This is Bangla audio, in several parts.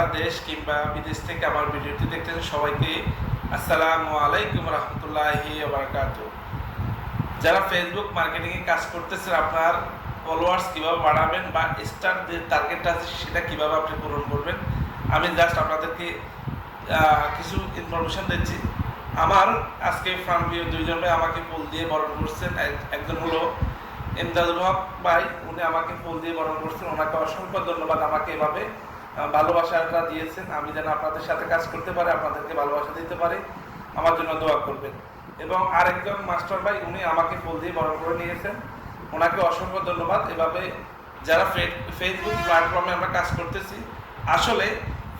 যারা দেশ কিংবা বিদেশ থেকে আমার ভিডিওটি দেখতেছেন, সবাইকে আসসালামু আলাইকুম রহমতুল্লাহি বারকাত যারা ফেসবুক মার্কেটিংয়ে কাজ করতেছেন, আপনার ফলোয়ার্স কীভাবে বাড়াবেন বা স্টার যে টার্গেট আছে, সেটা কীভাবে আপনি পূরণ করবেন, আমি জাস্ট আপনাদেরকে কিছু ইনফরমেশন দিচ্ছি। আমার আজকে ফ্রাম ভিউ দুইজন ভাই আমাকে ফুল দিয়ে বরণ করছেন। একজন হলো এমদাদুল হক ভাই, উনি আমাকে ফুল দিয়ে বরণ করছেন। ওনাকে অসংখ্য ধন্যবাদ আমাকে এভাবে ভালোবাসাটা দিয়েছেন। আমি যেন আপনাদের সাথে কাজ করতে পারি, আপনাদেরকে ভালোবাসা দিতে পারি। আমার জন্য দোয়া করবেন। এবং আরেকজন মাস্টার ভাই, উনি আমাকে ফুল দিয়ে বরণ করে নিয়েছেন। ওনাকে অসংখ্য ধন্যবাদ। এভাবে যারা ফেসবুক প্ল্যাটফর্মে আমরা কাজ করতেছি, আসলে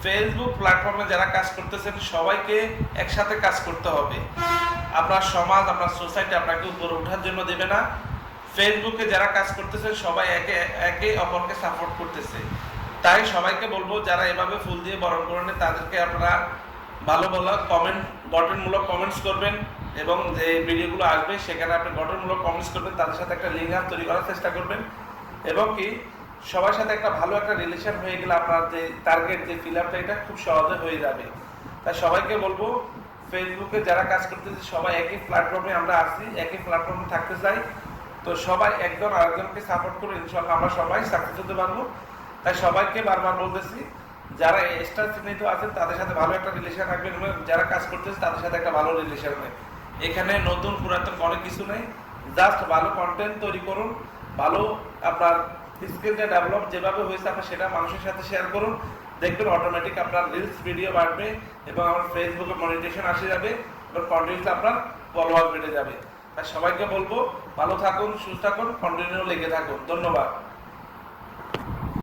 ফেসবুক প্ল্যাটফর্মে যারা কাজ করতেছেন, সবাইকে একসাথে কাজ করতে হবে। আপনার সমাজ, আপনার সোসাইটি আপনাকে উপরে ওঠার জন্য দেবে না। ফেসবুকে যারা কাজ করতেছে সবাই একে একে অপরকে সাপোর্ট করতেছে। তাই সবাইকে বলব, যারা এভাবে ফুল দিয়ে বরণ করে নেয় তাদেরকে আপনারা ভালো ভালো কমেন্ট গঠনমূলক কমেন্টস করবেন এবং যে ভিডিওগুলো আসবে, সেখানে আপনি গঠনমূলক কমেন্টস করবেন, তাদের সাথে একটা লিঙ্ক আপ তৈরি করার চেষ্টা করবেন। এবং কি, সবার সাথে একটা ভালো একটা রিলেশন হয়ে গেলে আপনার যে টার্গেট যে ফিল আপটা এটা খুব সহজে হয়ে যাবে। তাই সবাইকে বলব ফেসবুকে যারা কাজ করতেছে, সবাই একই প্ল্যাটফর্মে আমরা আসি একই প্ল্যাটফর্মে থাকতে চাই। তো সবাই একজন আরেকজনকে সাপোর্ট করে ইনশাল্লাহ আমরা সবাই সাকসেস হতে পারব। তাই সবাইকে বারবার বলতেছি, যারা এক্সট্রা চিহ্নিত আছেন তাদের সাথে ভালো একটা রিলেশন রাখবেন এবং যারা কাজ করতেছে, তাদের সাথে একটা ভালো রিলেশন নেই এখানে নতুন পুরাতন অনেক কিছু নেই জাস্ট ভালো কন্টেন্ট তৈরি করুন, ভালো আপনার স্কিলটা ডেভেলপ যেভাবে হয়েছে আপনার সেটা মানুষের সাথে শেয়ার করুন, দেখবেন অটোমেটিক আপনার রিলস ভিডিও বাড়বে এবং আমার ফেসবুকে মনিটেশন আসে যাবে এবং কন্টিনিউসলি আপনার ফলোয়ার বেড়ে যাবে। তাই সবাইকে বলব, ভালো থাকুন, সুস্থ থাকুন কন্টিনিউ লেগে থাকুন। ধন্যবাদ।